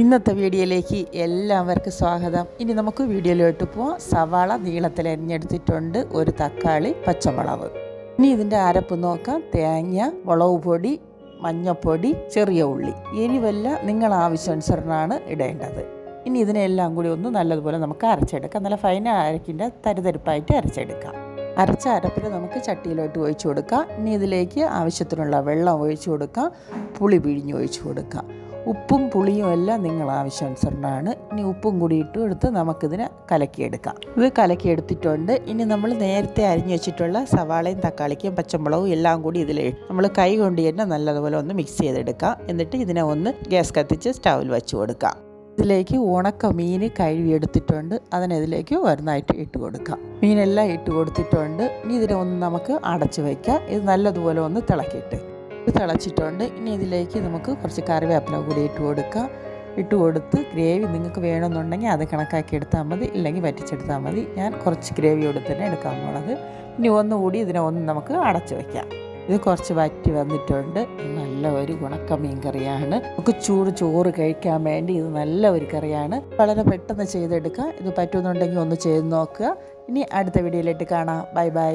ഇന്നത്തെ വീഡിയോയിലേക്ക് എല്ലാവർക്കും സ്വാഗതം. ഇനി നമുക്ക് വീഡിയോയിലോട്ട് പോവാം. സവാള നീളത്തിൽ അരിഞ്ഞെടുത്തിട്ടുണ്ട് ഒരു തക്കാളി പച്ചമുളക്. ഇനി ഇതിന്റെ അരപ്പ് നോക്കാം. തേങ്ങ മുളക് പൊടി മഞ്ഞപ്പൊടി ചെറിയ ഉള്ളി. എരിവല്ല നിങ്ങൾ ആവശ്യാനുസരണമാണ് ഇടേണ്ടത്. ഇനി ഇതിനെല്ലാം കൂടി ഒന്ന് നല്ലതുപോലെ നമുക്ക് അരച്ചെടുക്കാം. നല്ല ഫൈന അരക്കിന്റെ തരിതരിപ്പായിട്ട് അരച്ചെടുക്കാം. അരച്ച അരപ്പിൽ നമുക്ക് ചട്ടിയിലോട്ട് ഒഴിച്ചു കൊടുക്കാം. ഇനി ഇതിലേക്ക് ആവശ്യത്തിനുള്ള വെള്ളം ഒഴിച്ചു കൊടുക്കാം. പുളി പിഴിഞ്ഞ് ഒഴിച്ചു കൊടുക്കാം. ഉപ്പും പുളിയും എല്ലാം നിങ്ങൾ ആവശ്യാനുസരണമാണ് ഇനി ഉപ്പും കൂടി ഇട്ട് എടുത്ത് നമുക്കിതിനെ കലക്കിയെടുക്കാം. ഇത് കലക്കിയെടുത്തിട്ടുണ്ട്. ഇനി നമ്മൾ നേരത്തെ അരിഞ്ഞു വെച്ചിട്ടുള്ള സവാളയും തക്കാളിക്കും പച്ചമുളകും എല്ലാം കൂടി ഇതിൽ നമ്മൾ കൈ കൊണ്ട് തന്നെ നല്ലതുപോലെ ഒന്ന് മിക്സ് ചെയ്തെടുക്കാം. എന്നിട്ട് ഇതിനെ ഒന്ന് ഗ്യാസ് കത്തിച്ച് സ്റ്റൗവിൽ വെച്ച് കൊടുക്കാം. ഇതിലേക്ക് ഉണക്ക മീൻ കഴുകിയെടുത്തിട്ടുണ്ട്. അതിനിതിലേക്ക് വരുന്നതായിട്ട് ഇട്ട് കൊടുക്കാം. മീനെല്ലാം ഇട്ട് കൊടുത്തിട്ടുണ്ട്. ഇനി ഇതിനെ ഒന്ന് നമുക്ക് അടച്ചു വയ്ക്കാം ഇത് നല്ലതുപോലെ ഒന്ന് തിളക്കിയിട്ട് തിളച്ചിട്ടുണ്ട്. ഇനി ഇതിലേക്ക് നമുക്ക് കുറച്ച് കറിവേപ്പില കൂടി ഇട്ട് കൊടുക്കാം. ഇട്ട് കൊടുത്ത് ഗ്രേവി നിങ്ങൾക്ക് വേണമെന്നുണ്ടെങ്കിൽ അത് കണക്കാക്കി എടുത്താൽ മതി. ഇല്ലെങ്കിൽ വറ്റിച്ചെടുത്താൽ മതി. ഞാൻ കുറച്ച് ഗ്രേവി ഗ്രേവിയോട് തന്നെ എടുക്കാൻ പോണത്. ഇനി ഒന്നുകൂടി ഇതിനെ ഒന്ന് നമുക്ക് അടച്ചു വയ്ക്കാം ഇത് കുറച്ച് വറ്റി വന്നിട്ടുണ്ട്. നല്ല ഒരു ഉണക്ക മീൻ കറിയാണ്. നമുക്ക് ചൂട് ചോറ് കഴിക്കാൻ വേണ്ടി ഇത് നല്ല ഒരു കറിയാണ്. വളരെ പെട്ടെന്ന് ചെയ്തെടുക്കുക ഇത് പറ്റുമെന്നുണ്ടെങ്കിൽ ഒന്ന് ചെയ്ത് നോക്കുക. ഇനി അടുത്ത വീഡിയോയിലിട്ട് കാണാം. Bye bye.